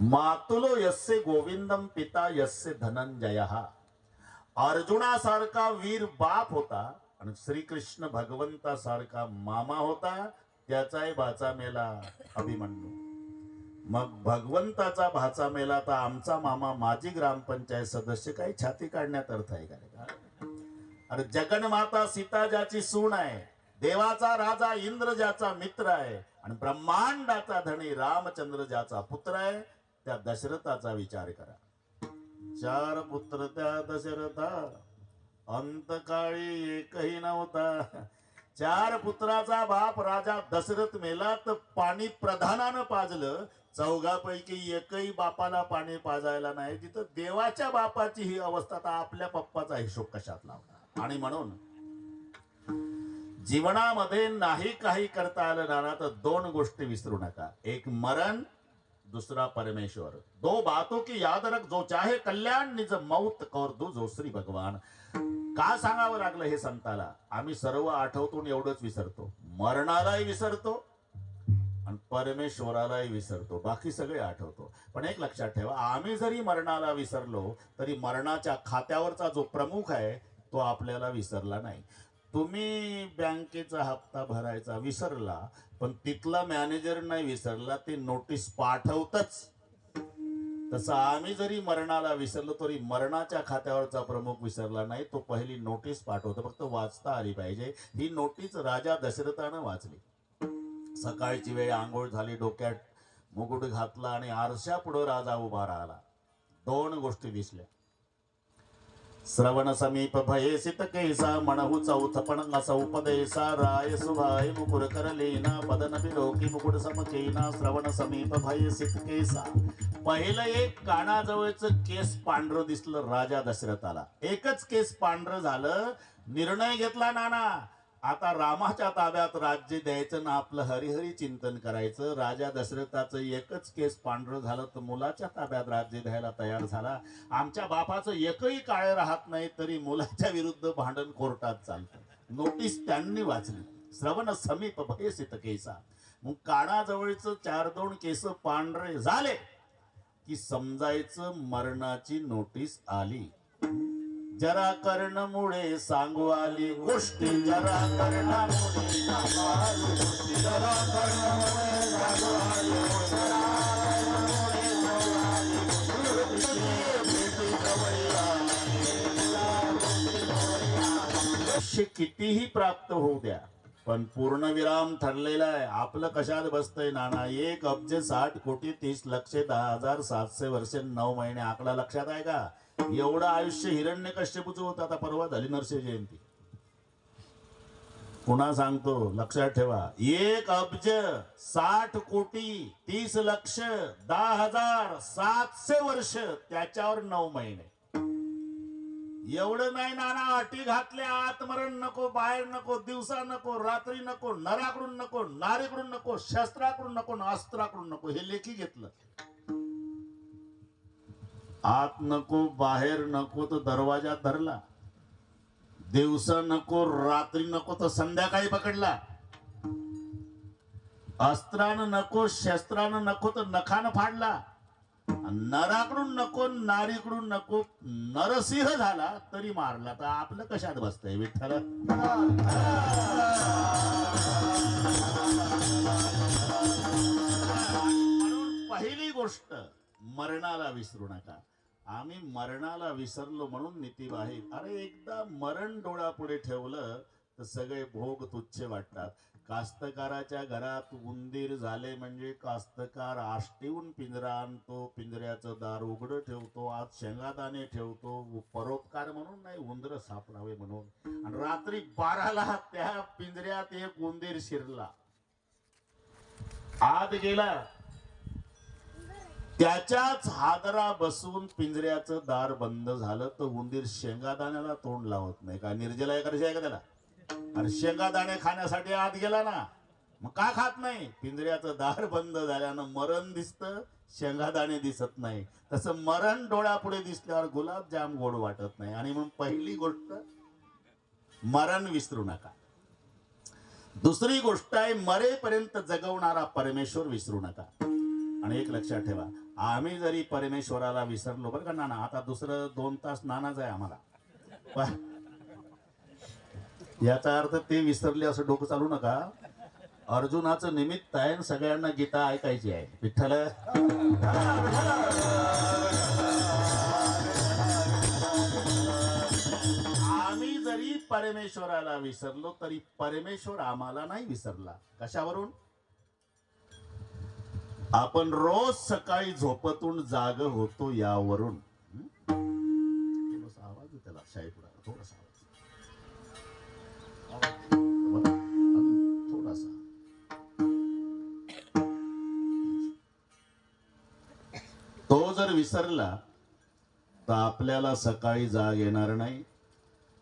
मातुलो यस्य गोविंदम पिता यस्य धनंजय। अर्जुनासारखा वीर बाप होता आणि श्रीकृष्ण भगवंतासारखा मामा होता त्याचाही भाचा मेला अभिमन्यू। मग भगवंताचा भाचा मेला तर आमचा मामा माजी ग्रामपंचायत सदस्य काही छाती काढण्यात अर्थ आहे का अरे जगन्माता सीता ज्याची सून आहे देवाचा राजा इंद्र ज्याचा मित्र आहे आणि ब्रह्मांडाचा धनी रामचंद्र ज्याचा पुत्र आहे त्या दशरथाचा विचार करा. चार पुत्र त्या दशरथा. अंतकाळी एकही नव्हता. चार पुत्राचा बाप राजा दशरथ मेला तर पाणी प्रधानानं पाजलं. चौघापैकी एकही बापाला पाणी पाजायला नाही. तिथं देवाच्या बापाची ही अवस्था तर आपल्या पप्पाचा हिशोब कशात लावला आणि म्हणून जीवनामध्ये नाही काही करता आलं ना तर दोन गोष्टी विसरू नका. एक मरण दूसरा परमेश्वर। दो बातों की याद रख जो चाहे कल्याण निज मौत कर दो जो श्री भगवान। का सांगावं लागलं हे संताला? आम्ही सर्व आठवतो एवढंच विसरतो. मरणालाही विसरतो आणि परमेश्वरालाही विसरतो. बाकी सगळे आठवतो. पण एक लक्षात ठेवा आम्ही जरी मरणाला विसरलो तरी मरणाच्या खात्यावरचा जो प्रमुख आहे तो आपल्याला विसरला नाही. तुम्ही बँकेचा हप्ता भरायचा विसरला पण तिथला मॅनेजर नाही विसरला ते नोटीस पाठवतच. तसं आम्ही जरी मरणाला विसरलो तरी मरणाच्या खात्यावरचा प्रमुख विसरला नाही तो पहिली नोटीस पाठवतो. फक्त वाचता आली पाहिजे. ही नोटीस राजा दशरथानं वाचली. सकाळची वेळ आंघोळ झाली डोक्यात मुकुट घातला आणि आरशा पुढं राजा उभा राहिला. दोन गोष्टी दिसल्या. श्रवण समीप भयसित केसा म्हणहु चौथ पण अस उपदेसा राय सुभाय मुकुर करलेना बदन बिलोकी मुकुट समकेना श्रवण समीप भयसित केसा. पहिलं एक कानाजवळच केस पांढरं दिसलं राजा दशरथाला. एकच केस पांढरं झालं निर्णय घेतला नाना. आता रामाच्या ताब्यात राज्य द्यायचं ना आपलं हरिहरी चिंतन करायचं. राजा दशरथाचं एकच केस पांढरं झालं तर मुलाच्या ताब्यात राज्य द्यायला तयार झाला. आमच्या बापाचं एकही काळे राहत नाही तरी मुलाच्या विरुद्ध भांडण कोर्टात चालतं. नोटीस त्यांनी वाचली. श्रवण समीप भयसित केसा. मग कानाजवळचं चार दोन केस पांढरे झाले की समजायचं मरणाची नोटीस आली. जरा कर्णमुळे सांगू आली गोष्टी जरा कर्णामुळे सांगू आली गोष्टी जरा कर्णमुळे सांगू आली कर्णामुळे सांगू आली कितीही प्राप्त होऊ द्या पण पूर्णविराम ठरलेला आहे. आपलं कशात बसतंय नाना? एक अब्ज साठ कोटी तीस लक्ष दहा हजार सातशे वर्ष नऊ महिने. आकडा लक्षात आहे का? एवढं आयुष्य हिरण्य कश्यपूचं होतं आता परवा झाली नरसिंह जयंती. पुन्हा सांगतो लक्षात ठेवा. एक अब्ज साठ कोटी तीस लक्ष दहा हजार सातशे वर्ष त्याच्यावर नऊ महिने. एवढं नाही नाना अटी घातल्या आत्मरण नको बाहेर नको दिवसा नको रात्री नको नराकडून नको नारीकडून नको शस्त्राकडून नको अस्त्राकडून नको हे लेखी घेतलं. आत नको बाहेर नको तर दरवाजा धरला. दिवसा नको रात्री नको तर संध्याकाळी पकडला. अस्त्रानं नको शस्त्रानं नको तर नखानं फाडला. नराकडून नको नारीकडून नको नरसिंह झाला तरी मारला. तर आपलं कशात बसतंय विठ्ठल? म्हणून पहिली गोष्ट मरणाला विसरू नका. आम्ही मरणाला विसरलो म्हणून नीती बाहेर अरे एकदा मरण डोळ्यापुढे ठेवलं तर सगळे भोग तुच्छ वाटतात. कास्तकाराच्या घरात उंदीर झाले म्हणजे कास्तकार आष्टीहून पिंजरा आणतो पिंजऱ्याचं दार उघडं ठेवतो आत शेंगादाणे ठेवतो परोपकार म्हणून नाही उंदर सापडावे म्हणून. आणि रात्री बाराला त्या पिंजऱ्यात एक उंदीर शिरला. आत गेला. त्याच्याच हादरा बसून पिंजऱ्याचं दार बंद झालं तर उंदीर शेंगादाण्याला तोंड लावत नाही. का निर्जला एकादशी आहे का त्याला? आणि शेंगादाणे खाण्यासाठी आत गेला ना. मग का खात नाही? पिंजऱ्याचं दार बंद झाल्यानं मरण दिसतं शेंगादाणे दिसत नाही. तसं मरण डोळ्यापुढे दिसल्यावर गुलाबजाम गोड वाटत नाही. आणि म्हणून पहिली गोष्ट मरण विसरू नका. दुसरी गोष्ट आहे मरेपर्यंत जगवणारा परमेश्वर विसरू नका. आणि एक लक्षात ठेवा आम्ही जरी परमेश्वराला विसरलो बरं का नाना आता दुसरं दोन तास नानाच आहे आम्हाला. याचा अर्थ ते विसरले असं डोकं चालू नका. अर्जुनाचं निमित्त आहे सगळ्यांना गीता ऐकायची आहे. विठ्ठल. आम्ही जरी परमेश्वराला विसरलो तरी परमेश्वर आम्हाला नाही विसरला. कशावरून? आपण रोज सकाळी झोपतून जाग होतो यावरून. आवाज त्याला शाहीपुडा थोडासा आवाज. थोडासा. तो जर विसरला तर आपल्याला सकाळी जाग येणार नाही.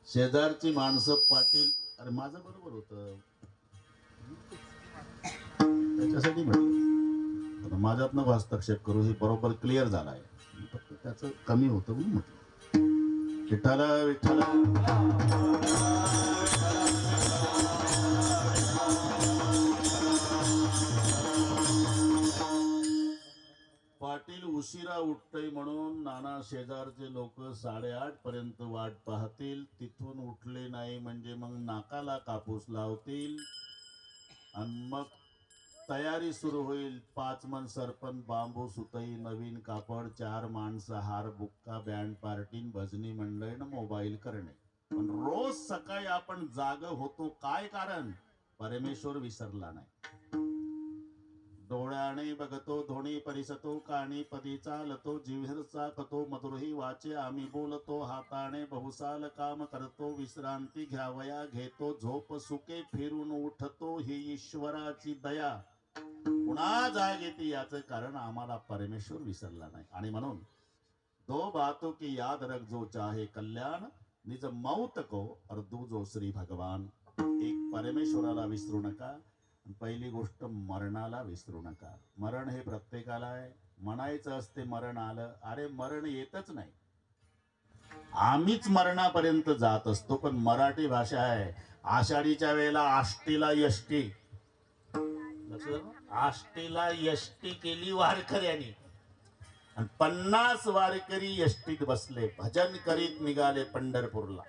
शेजारची माणसं पाटील अरे माझं बरोबर होत. त्याच्यासाठी म्हटलं. आता माझ्यातनं हस्तक्षेप करू हे बरोबर क्लिअर झालं आहे फक्त त्याचं कमी होतं म्हणून म्हटलं. विठ्ठला विठ्ठला. पाटील उशिरा उठतय म्हणून नाना शेजारचे लोक साडेआठ पर्यंत वाट पाहतील. तिथून उठले नाही म्हणजे मग नाकाला कापूस लावतील. आणि मग तयारी सुरू होईल. पाच मन सरपण बांबू सुतई नवीन कापड चार माणसं हार बुक्का बँड पार्टी भजनी मंडळी मोबाईल करणे. पण रोज सकाळी आपण जाग होतो. काय कारण? परमेश्वर विसरला नाही. डोळ्याने बघतो धोणी परिसतो काणी पदी चालतो जिव्हरचा कतो मधुरही वाचे आम्ही बोलतो हाताने बहुसाल काम करतो विश्रांती घ्यावया घेतो झोप सुके फिरून उठतो ही ईश्वराची दया. पुन्हा जाग येते याचं कारण आम्हाला परमेश्वर विसरला नाही. आणि म्हणून दो बातो की याद रख जो चाहे कल्याण निज मौत को अर्धू जो श्री भगवान. एक परमेश्वराला विसरू नका पहिली गोष्ट मरणाला विसरू नका. मरण हे प्रत्येकाला आहे. म्हणायचं असते मरण आलं अरे मरण येतच नाही. आम्हीच मरणापर्यंत जात असतो पण मराठी भाषा आहे आषाढीच्या वेळेला आष्टीला यष्टी. लक्ष आष्टीला यष्टी केली वारकऱ्यांनी. आणि पन्नास वारकरी यष्टीत बसले. भजन करीत निघाले पंढरपूरला.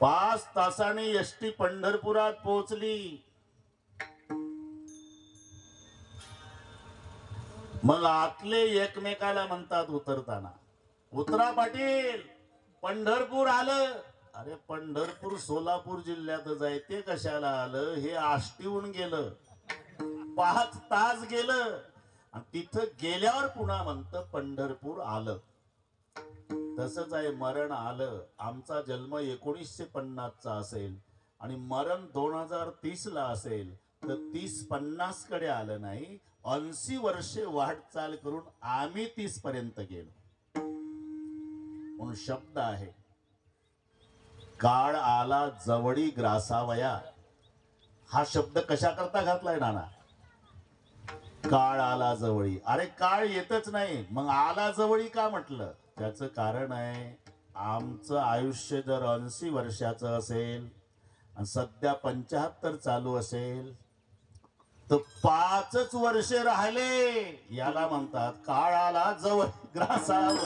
पाच तासाने यष्टी पंढरपुरात पोहोचली. मग आतले एकमेकाला म्हणतात उतरताना उतरा पाटील पंढरपूर आलं. अरे पंढरपूर सोलापूर जिल्ह्यातच आहे ते कशाला आलं? हे आष्टीहून गेलं. पाच तास गेलं. आणि तिथं गेल्यावर पुन्हा म्हणतं पंढरपूर आलं. तसंच आहे मरण आलं. आमचा जन्म एकोणीसशे पन्नासचा असेल. आणि मरण दोन हजार तीस ला असेल. तर तीस पन्नासकडे आलं नाही. ऐंशी वर्षे वाटचाल करून आम्ही तीस पर्यंत गेलो. म्हणून शब्द आहे काळ आला जवळी ग्रासावया. हा शब्द कशा करता घातलाय नाना? काळ आला जवळी. अरे काळ येतच नाही. मग आला जवळी का म्हटलं? त्याचं कारण आहे आमचं आयुष्य जर ऐंशी वर्षाचं असेल आणि सध्या पंच्याहत्तर चालू असेल तर पाचच वर्षे राहिले. याला म्हणतात काळाला जवळ. ग्रासावया